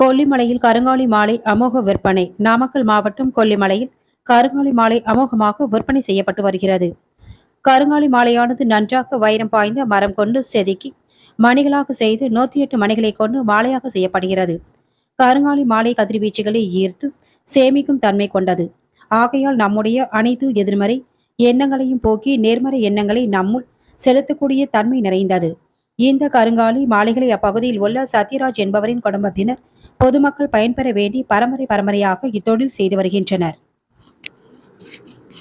கொல்லிமலையில் கருங்காலி மாலை அமோக விற்பனை. நாமக்கல் மாவட்டம் கொல்லிமலையில் கருங்காலி மாலை அமோகமாக விற்பனை செய்யப்பட்டு வருகிறது. கருங்காலி மாலையானது நன்றாக வைரம் பாய்ந்த மரம் கொண்டு செதுக்கி மணிகளாக செய்து நூத்தி எட்டு மணிகளை கொண்டு மாலையாக செய்யப்படுகிறது. கருங்காலி மாலை கதிர்வீச்சுகளை ஈர்த்து சேமிக்கும் தன்மை கொண்டது. ஆகையால் நம்முடைய அனைத்து எதிர்மறை எண்ணங்களையும் போக்கி நேர்மறை எண்ணங்களை நம்முள் செலுத்தக்கூடிய தன்மை நிறைந்தது. இந்த கருங்காலி மாலைகளை அப்பகுதியில் உள்ள சத்யராஜ் என்பவரின் குடும்பத்தினர் பொதுமக்கள் பயன்பெற வேண்டி பரம்பரை பரம்பரையாக இத்தொழில் செய்து வருகின்றனர்.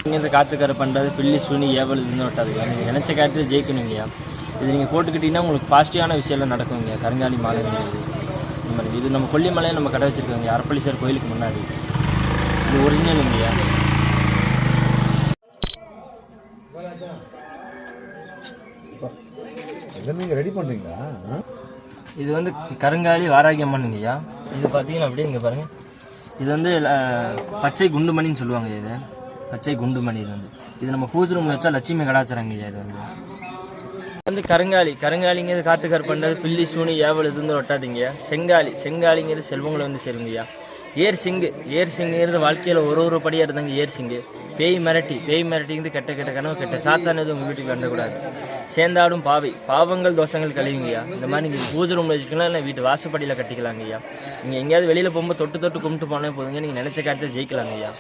இங்கேருந்து காத்துக்கரை பண்ணுறது பில்லி சுனி ஏவல் இதுன்னு விட்டாதுங்க. நீங்கள் நினச்ச காரியத்தில் ஜெயிக்கணுங்கய்யா இது நீங்கள் போட்டுக்கிட்டிங்கன்னா உங்களுக்கு பாசிட்டிவான விஷயம்லாம் நடக்குங்க கருங்காலி மாலைங்கிறது இந்த மாதிரி இது நம்ம கொல்லிமலையை நம்ம கடை வச்சுருக்கோங்க அரப்பளீஸ்வரர் கோயிலுக்கு முன்னாடி. இது ஒரிஜினல் இல்லையா இதை நீங்கள் ரெடி பண்ணுறீங்களா இது வந்து கருங்காலி வாராகியம்மன் ஐயா. இது பார்த்தீங்கன்னா அப்படியே இங்கே பாருங்கள் இது வந்து பச்சை குண்டுமணின்னு சொல்லுவாங்க இது. பச்சை குண்டுமணி இது வந்து. இது நம்ம பூஜை ரூமில் வச்சா லட்சுமி கடாச்சாரங்கய்யா இது வந்து. வந்து கருங்காலி. கருங்காலிங்கிறது காத்து பண்ணுறது பில்லி சூனி ஏவல் இது வந்து ஒட்டாதீங்க செங்காலி. செங்காலிங்கிறது செல்வங்களை வந்து சேருங்கய்யா ஏர் சிங்கு ஏர் சிங்குங்கிறது வாழ்க்கையில் ஒரு ஒரு படியாக இருந்தாங்க ஏர் சிங்கு பேய் மிரட்டி பேய் மிரட்டிங்கிறது கெட்ட கெட்ட கனவு கெட்ட சாத்தானது உங்கள் வீட்டுக்கு வரக்கூடாது. சேர்ந்தாடும் பாவை பாவங்கள் தோஷங்கள் கழிவுங்கய்யா இந்த மாதிரி நீங்கள் பூஜை ரூமில் வச்சுக்கலாம் இல்லை வீட்டு வாசப்படியில் கட்டிக்கலாங்கய்யா. நீங்கள் எங்கேயாவது வெளியில் போகும்போது தொட்டு தொட்டு கும்பிட்டு போனால் போதுங்க. நீங்கள் நினச்ச காரியத்தை ஜெயிக்கலாங்கய்யா.